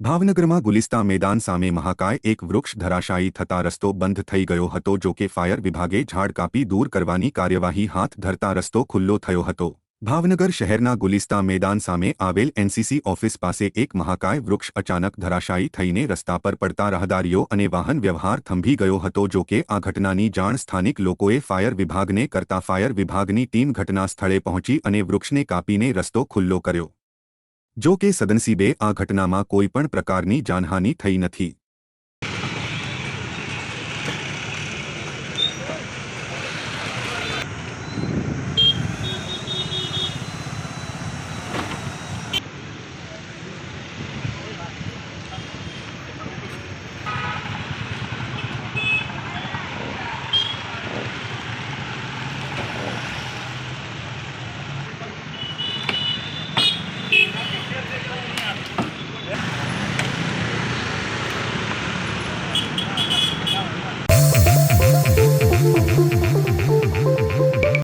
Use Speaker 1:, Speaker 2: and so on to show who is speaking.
Speaker 1: ભાવનગરમાં ગુલિસ્તા મેદાન સામે મહાકાય એક વૃક્ષ ધરાશાયી થતા રસ્તો બંધ થઈ ગયો હતો જો કે ફાયર વિભાગે ઝાડ કાપી દૂર કરવાની કાર્યવાહી હાથ ધરતા રસ્તો ખુલ્લો થયો હતો ભાવનગર શહેરના ગુલિસ્તા મેદાન સામે આવેલ એનસીસી ઓફિસ પાસે એક મહાકાય વૃક્ષ અચાનક ધરાશાયી થઈને રસ્તા પર પડતા રહદારીઓ અને વાહન વ્યવહાર થંભી ગયો હતો જો કે આ ઘટનાની જાણ સ્થાનિક લોકોએ ફાયર વિભાગને કરતા ફાયર વિભાગની ટીમ ઘટના સ્થળે પહોંચી અને વૃક્ષને કાપીને રસ્તો ખુલ્લો કર્યો જો કે સદનસીબે આ ઘટનામાં કોઈ પણ પ્રકારની જાનહાનિ થઈ નથી